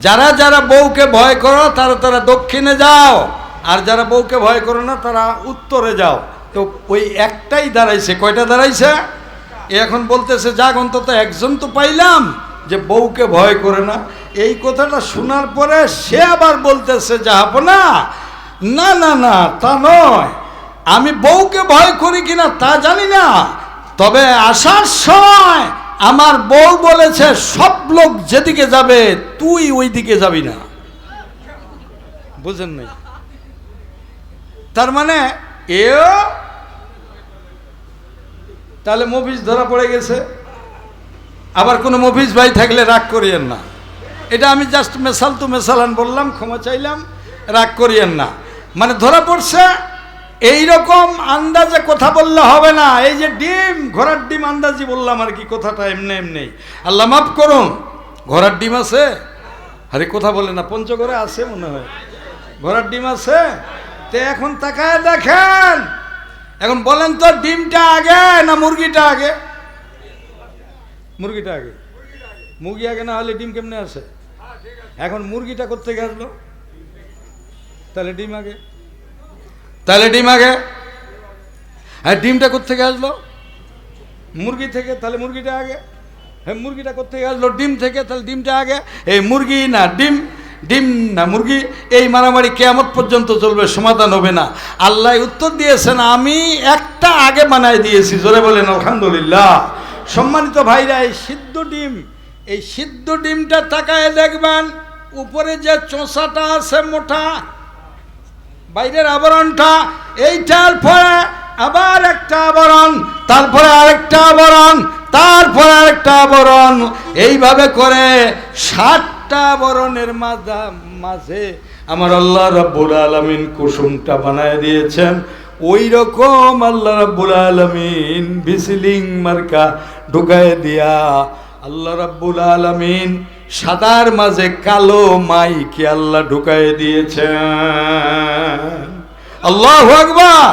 যারা যারা বউকে ভয় করো, তারা তারা দক্ষিণে যাও। আর যারা বউকে ভয় করো না, তারা উত্তরে যাও। তো ওই একটাই দাঁড়াইছে। কয়টা দাঁড়াইছে? এখন বলতেছে, যাক, অন্তত একজন তো পাইলাম যে বউকে ভয় করে না। এই কথাটা শোনার পরে সে আবার বলতেছে যাহাব না না না না, তা নয়। আমি বউকে ভয় করি কিনা তা জানি না। তবে আসার সময় আমার বউ বলেছে, সব লোক যেদিকে যাবে, তুই ওই দিকে যাবি না। বুঝেন নাই? তার মানে এও, তাহলে মফিজ ধরা পড়ে গেছে। আবার কোনো মফিজ ভাই থাকলে রাগ করিয়েন না। এটা আমি জাস্ট মেশাল তো মেশালান বললাম, ক্ষমা চাইলাম, রাগ করিয়েন না। মানে ধরা পড়ছে এই রকম আন্দাজে কথা বললে হবে না। এই যে ডিম, ঘোড়ার ডিম আন্দাজি বললাম আর কি, কথাটা এমনি এমনি। আল্লাহ মাফ করুন, ঘোড়ার ডিম আছে? আরে কথা বলে না, পঞ্চগড়ে আছে মনে হয়। ঘোড়ার ডিম আছে? তে এখন তাকায় দেখেন। এখন বলেন তো, ডিমটা আগে না মুরগিটা আগে? মুরগিটা আগে। মুরগি আগে না হলে ডিম কেমনে আসে এখন মুরগিটা করতে আসলো? তাহলে ডিম আগে। তাহলে ডিম আগে? হ্যাঁ ডিমটা কোথেকে আসলো? মুরগি থেকে, তাহলে মুরগিটা আগে? হ্যাঁ মুরগিটা কোথেকে আসলো? ডিম থেকে, তাহলে ডিমটা আগে? এই মুরগি না, ডিম ডিম না, মুরগি, এই মারামারি কেয়ামত পর্যন্ত চলবে, সমাধান হবে না। আল্লাহ উত্তর দিয়েছেন, আমি একটা আগে বানাই দিয়েছি, জোরে বলেন, আলহামদুলিল্লাহ। সম্মানিত ভাইরা, এই সিদ্ধ ডিম, এই সিদ্ধ ডিমটা তাকায় দেখবেন, উপরে যে চোষাটা আছে মোটা বাইরের আবরণটা, এইটার পরে আবার একটা আবরণ, তারপরে আরেকটা আবরণ, তারপরে আরেকটা আবরণ। এইভাবে করে ষাটটা আবরণের মাঝা মাঝে আমার আল্লাহ রাব্বুল আলামিন কুসুমটা বানায় দিয়েছেন। ওই রকম আল্লাহ রাব্বুল আলামিন বিসিলিং মার্কা ঢুকায় দিয়া আল্লাহ রাব্বুল আলামিন সাদার মাঝে কালো মাইকে আল্লাহ ঢুকায় দিয়েছেন। আল্লাহ আকবার।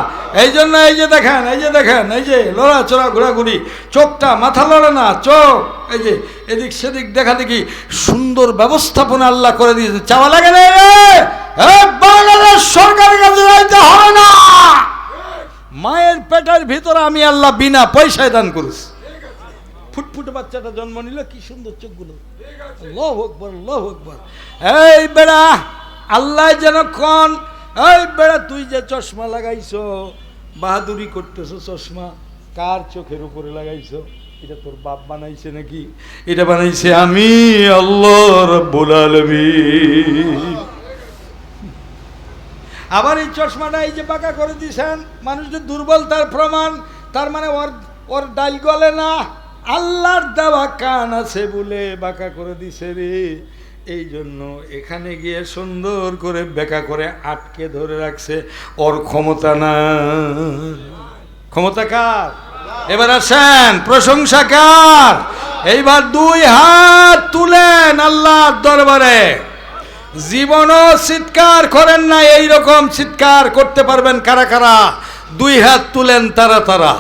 এই জন্য, এই যে দেখেন, এই যে দেখেন, এই যে লড়া লড়াচড়া ঘোরাঘুরি, চোখটা মাথা লড়ে না, চোখ, এই যে এদিক সেদিক দেখা দেখি সুন্দর ব্যবস্থাপনা আল্লাহ করে দিয়েছে। চাওয়া লাগে না বাংলাদেশ সরকারের কাছে যাইতে হবে না। মায়ের পেটের ভিতরে আমি আল্লাহ বিনা পয়সায় দান করেছি। ফুটফুটে বাচ্চাটা জন্ম নিল কি সুন্দর চোখগুলো। আল্লাহ আকবর আল্লাহ আকবর। এই বেড়া, আল্লাহ যেন কন এই বেড়া, তুই যে চশমা লাগাইছ, বাহাদুরি করতেছ চশমা, কার চোখের উপরে লাগাইছ? এটা তোর বাপ বানাইছে নাকি? এটা বানাইছে আমি, আল্লাহ রব্বুল আবার এই চশমাটা এই যে বাঁকা করে দিছেন, মানুষ যে দুর্বল, তার প্রমাণ, তার মানে ওর ওর ডাইল গলে না। আল্লাহর দেওয়া কান আছে বলে বাঁকা করে দিছে রে। এই জন্য এখানে গিয়ে সুন্দর করে বেকা করে আটকে ধরে রাখছে, ওর ক্ষমতা না। ক্ষমতা কার? এবার আসেন, প্রশংসা কার? এইবার দুই হাত তুলেন আল্লাহর দরবারে। জীবনও চিৎকার করেন না এই রকম চিৎকার করতে পারবেন কারা কারা? দুই হাত তুলেন তারা তারা।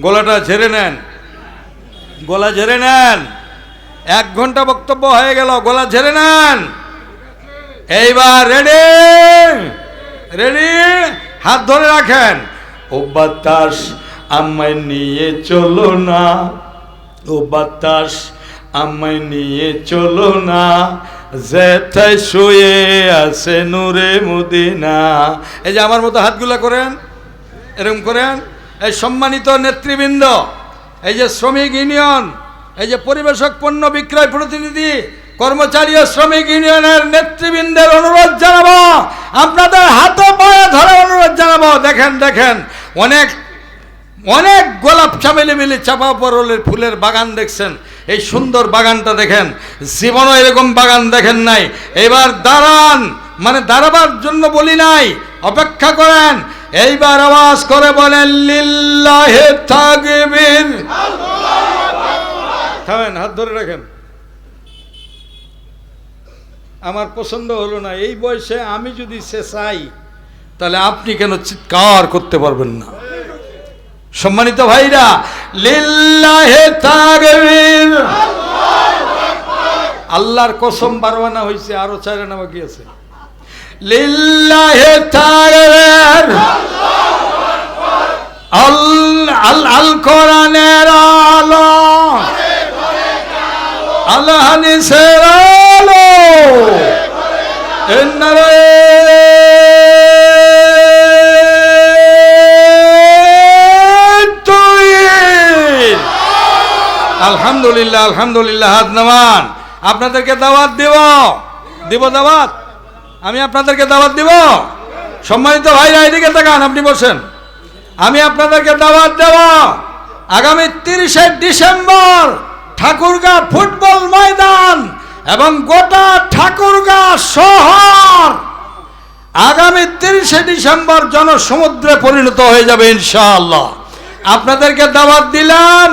গলাটা ঝেড়ে নেন। গলা ঝেড়ে নেন। এক ঘণ্টা বক্তব্য হয়ে গেল গলা ঝেড়ে নেন। এইবার রেডি? রেডি? হাত ধরে রাখেন। ও বাতাস আমায় নিয়ে চলো না। ও বাতাস আমায় নিয়ে চলো না। যেথায় শুয়ে আছে নূরে মদিনা। এই যে আমার মতো হাতগুলা করেন এরকম করেন। এই সম্মানিত নেতৃবৃন্দ এই যে শ্রমিক ইউনিয়ন এই যে পরিবেশক পণ্য বিক্রয় প্রতিনিধি, কর্মচারী ও শ্রমিক ইউনিয়নের নেতৃবৃন্দের অনুরোধ জানাব। আপনাদের হাতে পায়ে ধরে অনুরোধ জানাব। দেখেন দেখেন, অনেক অনেক গোলাপ চামেলি মিলি চাপা পরলের ফুলের বাগান দেখছেন। এই সুন্দর বাগানটা দেখেন, জীবনও এরকম বাগান দেখেন নাই। এবার দাঁড়ান মানে দাঁড়াবার জন্য বলি নাই, অপেক্ষা করেন। এইবার আওয়াজ করে বলেন, লিল্লাহে তাকবীর। থামেন, হাত ধরে রাখেন। আমার পছন্দ হলো না, এই বয়সে আমি যদি সে চাই তাহলে আপনি কেন চিৎকার করতে পারবেন না? সম্মানিত ভাইরা, লিল্লাহে তাকবীর। আল্লাহর কসম বারোয়ানা হয়েছে আরও চার আনা বাকি আছে। লিল্লাহে আল আল আল কোরআনের আলো। আল হাদিসের আলো এন্নারে আলহামদুলিল্লাহ আলহামদুলিল্লাহ, হাত নামান। আপনাদেরকে দাওয়াত দিব। দিব দাওয়াত? আমি আপনাদেরকে দাওয়াত দিব? সম্মানিত ভাইরা, এদিকে তাকান, আপনি বসেন। আমি আপনাদেরকে দাওয়াত দেব আগামী তিরিশে ডিসেম্বর। ঠাকুরগাঁ ফুটবল ময়দান এবং গোটা ঠাকুরগাঁ শহর আগামী তিরিশে ডিসেম্বর জনসমুদ্রে পরিণত হয়ে যাবে ইনশাআল্লাহ। আপনাদেরকে দাওয়াত দিলাম,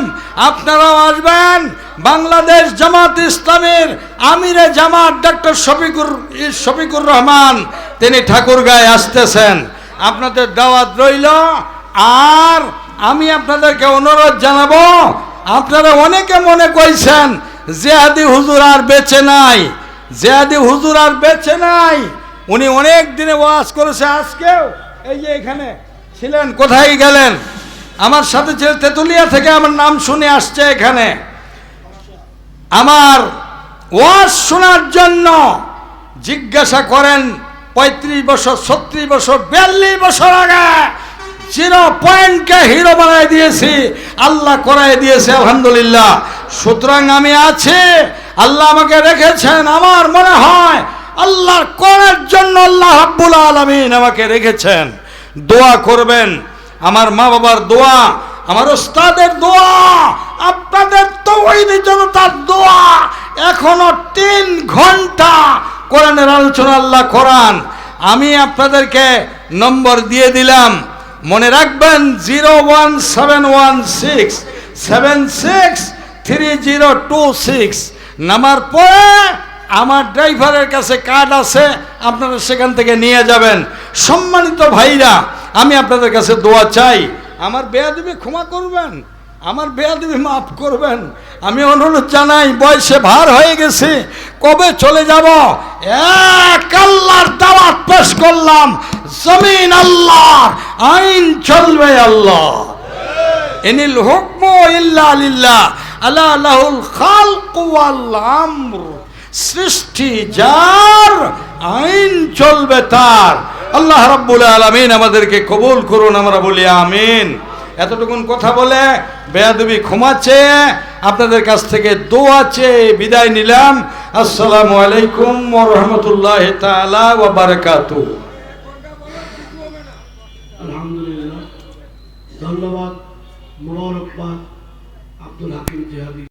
আপনারাও আসবেন। বাংলাদেশ জামাত ইসলামের আমিরে জামাত ডক্টর শফিকুর শফিকুর রহমান, তিনি ঠাকুরগাঁয়ে আসতেছেন। আপনাদের দাওয়াত রইল, আর আমি আপনাদেরকে অনুরোধ জানাব আপনারা অনেকে মনে কইছেন জেহাদি হুজুর আর বেঁচে নাই। জেহাদি হুজুর আর বেঁচে নাই। উনি অনেক দিনে ওয়াজ করেছে আজকেও। এই যে এখানে ছিলেন, কোথায় গেলেন? আমার সাথে ছিল তেতুলিয়া থেকে আমার নাম শুনে আসছে এখানে। আমার ওয়াজ শোনার জন্য জিজ্ঞাসা করেন, পঁয়ত্রিশ বছর, ছত্রিশ বছর, বিয়াল্লিশ বছর আগে জিরো পয়েন্টকে হিরো বানাই দিয়েছি, আল্লাহ করাই দিয়েছে, আলহামদুলিল্লাহ। সুতরাং আমি আছি, আল্লাহ আমাকে রেখেছেন, আমার মনে হয় আল্লাহর করার জন্য আল্লাহ হাব্বুল আলমিন আমাকে রেখেছেন। দোয়া করবেন, আমার মা বাবার দোয়া, আমার ওস্তাদের দোয়া, আপনাদের তৌহিদি জনতার দোয়া, এখনও তিন ঘণ্টা কোরআনের আলোচনা আল্লাহ কোরআন আমি আপনাদেরকে নম্বর দিয়ে দিলাম মনে রাখবেন zero one seven one six seven six three zero two six নামার পরে আমার ড্রাইভারের কাছে কার্ড আছে, আপনারা সেখান থেকে নিয়ে যাবেন। সম্মানিত ভাইরা, আমি আপনাদের কাছে দোয়া চাই। আমার বেয়াদবি ক্ষমা করবেন, আমার বেয়াদবি মাফ করবেন। আমি অনুরোধ জানাই, বয়সে ভার হয়ে গেছে, কবে চলে যাব? এক আল্লাহর দাওয়াত পেশ করলাম জমিন আল্লাহ, আইন চলবে আল্লাহ। এনিল হুকম ইল্লা লিল্লাহ। আলা লাহুল খালক ওয়াল আমর। সৃষ্টি যার, আইন চলবে তার। আল্লাহ রাব্বুল আলামিন আমাদেরকে কবুল করুন, আমরা বলি আমিন। এতটুকুন কথা বলে বেয়াদবি ক্ষমা চেয়ে আপনাদের কাছ থেকে দোয়া চেয়ে বিদায় নিলাম। আসসালামু আলাইকুম ওয়া রাহমাতুল্লাহি তাআলা ধন্যবাদ মোবারকবাদ আব্দুল হাকিম জেহাদি।